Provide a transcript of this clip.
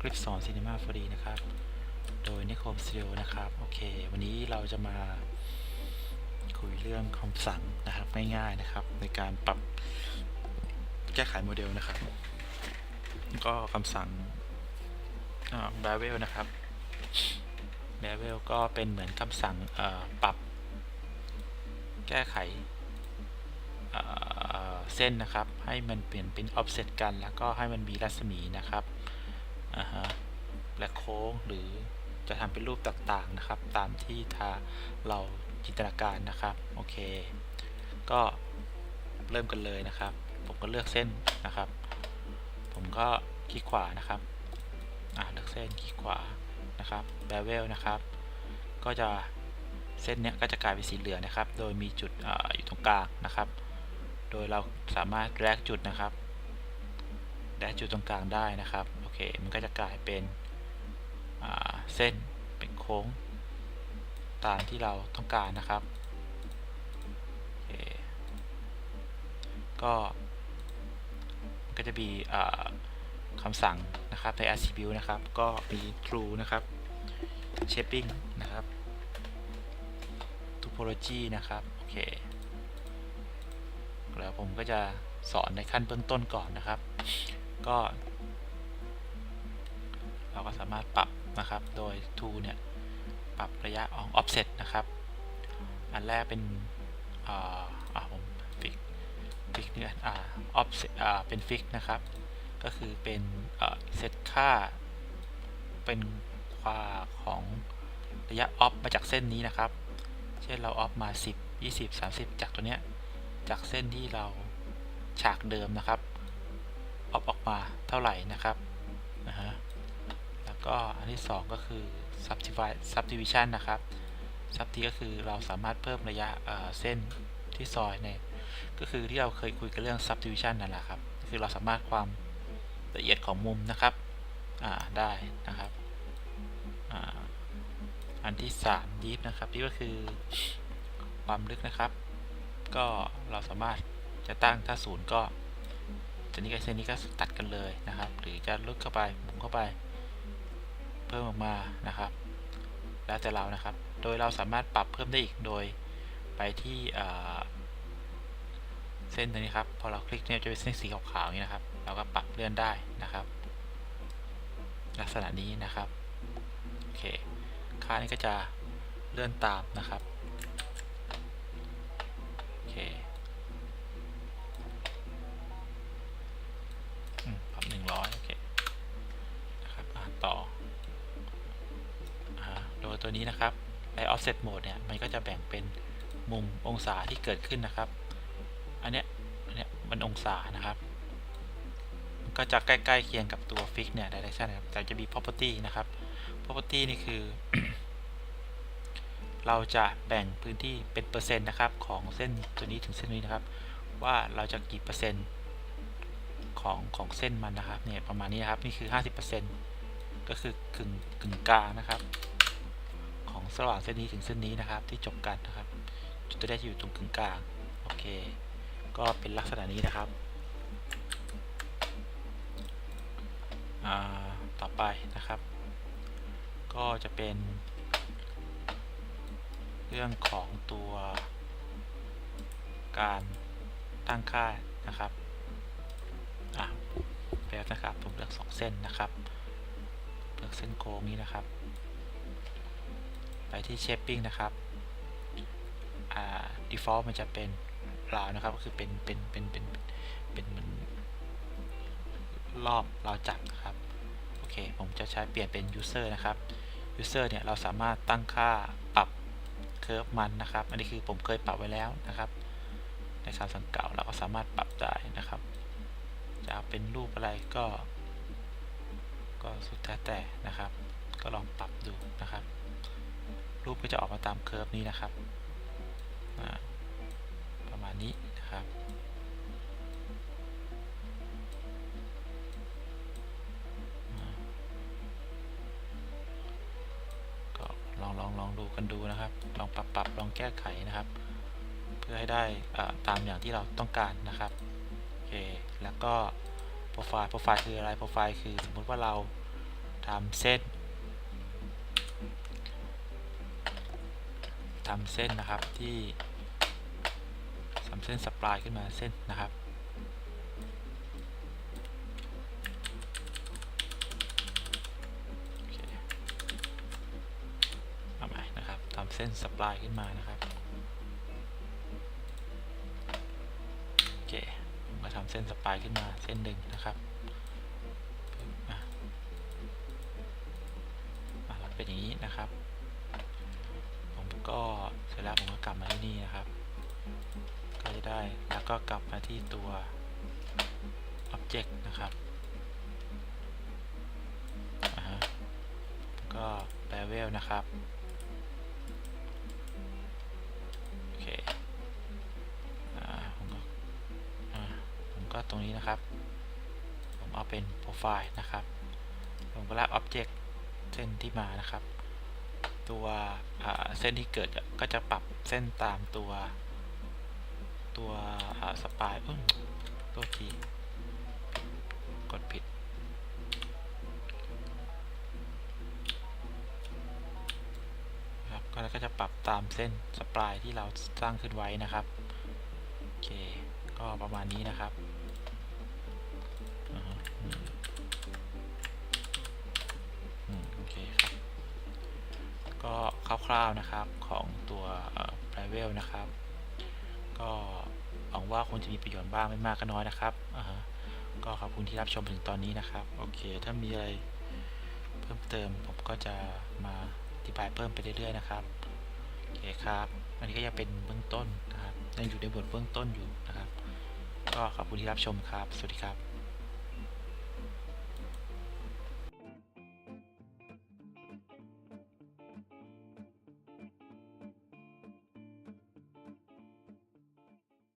คลิปสอน Cinema 4D นะครับ โดยนิคมสตูดิโอนะครับ โอเค วันนี้เราจะมาคุยเรื่องคำสั่งนะครับ ง่ายๆนะครับ ในการปรับแก้ไขโมเดลนะครับ ก็คำสั่งบาเวลนะครับบาเวลก็เป็นเหมือนคำสั่งปรับ แก้ไขเอ่อเส้นนะครับ ให้มันเปลี่ยนเป็น offset กัน แล้วก็ให้มันมีรัศมีนะครับ อ่าฮะและโค้งหรือจะทำเป็นรูปต่างๆนะครับ ตามที่ทาเราจินตนาการนะครับ โอเค ก็เริ่มกันเลยนะครับ ผมก็เลือกเส้นนะครับ ผมก็คลิกขวานะครับอ่าเลือกเส้นคลิกขวานะครับ bevel นะครับ ก็จะเส้นเนี้ยก็จะกลายเป็นสีเหลืองนะครับ โดยมีจุดออยู่ตรงกลางนะครับ โดยเราสามารถแรกจุดนะครับ แรกจุดตรงกลางได้นะครับ โอเค มันก็จะกลายเป็นเส้นเป็นโค้ง ตามที่เราต้องการนะครับโอเคก็ก็จะมีคำสั่งนะครับใน attribute นะครับ ก็มี true นะครับ shaping นะครับ topology นะครับ โอเค แล้วผมก็จะสอนในขั้นเบื้องต้นก่อนนะครับ ก็ เราก็สามารถปรับนะครับ โดย tool เนี่ย ปรับระยะของ offset นะครับ อันแรกเป็นอ่าอ่าผมฟิกฟิกเนี่ยอ่า offset อ่า เป็นฟิกนะครับ ก็คือเป็นอ่าเซตค่า เป็นค่าของระยะ off มาจากเส้นนี้นะครับ เช่นเรา off มา 10 20 30 จากตัวเนี้ย จากเส้นที่เราฉากเดิมนะครับ off ออกมาเท่าไหร่นะครับนะฮะแล้วก็อันที่ 2 ก็คือ subdivide subdivision นะครับ sub ที่ก็คือเราสามารถเพิ่มระยะเเส้นที่ซอยเนี่ยก็คือที่เราเคยคุยกันเรื่อง subdivision นั่นแหละครับคือเราสามารถความละเอียดของมุมนะครับอ่าได้นะครับอ่าอันที่3 deep นะครับที่ก็คือความลึกนะครับ ก็เราสามารถจะตั้งถ้าศูนย์ก็ จะนี้กับเส้นนี้ก็ตัดกันเลยนะครับ หรือจะลึกเข้าไปหมุนเข้าไป เพิ่มออกมานะครับ แล้วแต่เรานะครับ โดยเราสามารถปรับเพิ่มได้อีกโดยไปที่เส้นตัวนี้ครับ พอเราคลิกเนี่ยจะเป็นเส้นสีขาวๆอย่างนี้นะครับ เราก็ปรับเลื่อนได้นะครับ ลักษณะนี้นะครับ โอเค ค่านี้ก็จะเลื่อนตามนะครับ โดยตัวนี้นะครับใน offset mode เนี่ยมันก็จะแบ่งเป็นมุมองศาที่เกิดขึ้นนะครับ อันเนี้ยอันเนี้ยมันองศานะครับ มันก็จะใกล้ๆเคียงกับตัว fix เนี่ย direction นะครับแต่จะมี property นะครับ property นี่คือ เราจะแบ่งพื้นที่เป็นเปอร์เซ็นต์นะครับ ของเส้นตัวนี้ถึงเส้นนี้นะครับ ว่าเราจะกี่เปอร์เซ็นต์ของของเส้นมันนะครับเนี่ยประมาณนี้นะครับนี่คือ 50%ก็คือกึ่งกึ่งกลางนะครับ ระหว่างเส้นนี้ถึงเส้นนี้นะครับ ที่จบกันนะครับ จุดจะได้อยู่ตรงกึ่งกลางโอเค ก็เป็นลักษณะนี้นะครับต่อไปนะครับ ก็จะเป็น เรื่องของตัวการตั้งค่านะครับอะแบบนะครับผมเลือกสองเส้นนะครับ เลือกเส้นโค้งนี้นะครับ ไปที่ shaping นะครับ default มันจะเป็นราวนะครับก็คือเป็นเป็นเป็นเป็นเป็นเหมือนรอบราวจับนะครับโอเคผมจะใช้เปลี่ยนเป็น user นะครับ user เนี่ยเราสามารถตั้งค่าปรับเคอร์ฟมันนะครับ อันนี้คือผมเคยปรับไว้แล้วนะครับ ในคำสั่งเก่าเราก็สามารถปรับได้นะครับ จะเอาเป็นรูปอะไรก็ ก็สุดแท้แต่นะครับ ก็ลองปรับดูนะครับ รูปก็จะออกมาตามเคอร์ฟนี้นะครับ ประมาณนี้นะครับ ก็ลองลองลองดูกันดูนะครับ ลองปรับปรับลองแก้ไขนะครับ เพื่อให้ได้ตามอย่างที่เราต้องการนะครับ โอเค แล้วก็โปรไฟล์ โปรไฟล์คืออะไร โปรไฟล์คือสมมติว่าเราทำเส้น ทำเส้นนะครับที่ทำเส้นสปลายขึ้นมาเส้นนะครับ เอาใหม่นะครับทำเส้นสปลายขึ้นมานะครับโอเคมก็ทำเส้นสปลายขึ้นมาเส้นหนึ่งนะครับปึ๊บอะอะมันเป็นอย่างนี้นะครับ ก็เสร็จแล้วผมก็กลับมาที่นี่นะครับ ก็จะได้แล้วก็กลับมาที่ตัว object นะครับก็ level นะครับโอเคผมก็ผมก็ตรงนี้นะครับ ผมเอาเป็น profile นะครับ ผมก็ลาก object เส้นที่มานะครับ ตัวเส้นที่เกิดก็จะปรับเส้นตามตัว ตัวสปายตัวทีกดผิด ครับก็จะปรับตามเส้นสปายที่เราสร้างขึ้นไว้นะครับ โอเค ก็ประมาณนี้นะครับ ร่าวๆนะครับของตัวเอ่อ Privel นะครับ ก็หวังว่าคงจะมีประโยชน์บ้างไม่มากก็น้อยนะครับ ก็ขอบคุณที่รับชมถึงตอนนี้นะครับ โอเค ถ้ามีอะไรเพิ่มเติมผมก็จะมาอธิบายเพิ่มไปเรื่อยๆนะครับ โอเคครับ อันนี้ก็ยังเป็นเบื้องต้นนะครับยังอยู่ในบทเบื้องต้นอยู่นะครับ ก็ขอบคุณที่รับชมครับ สวัสดีครับ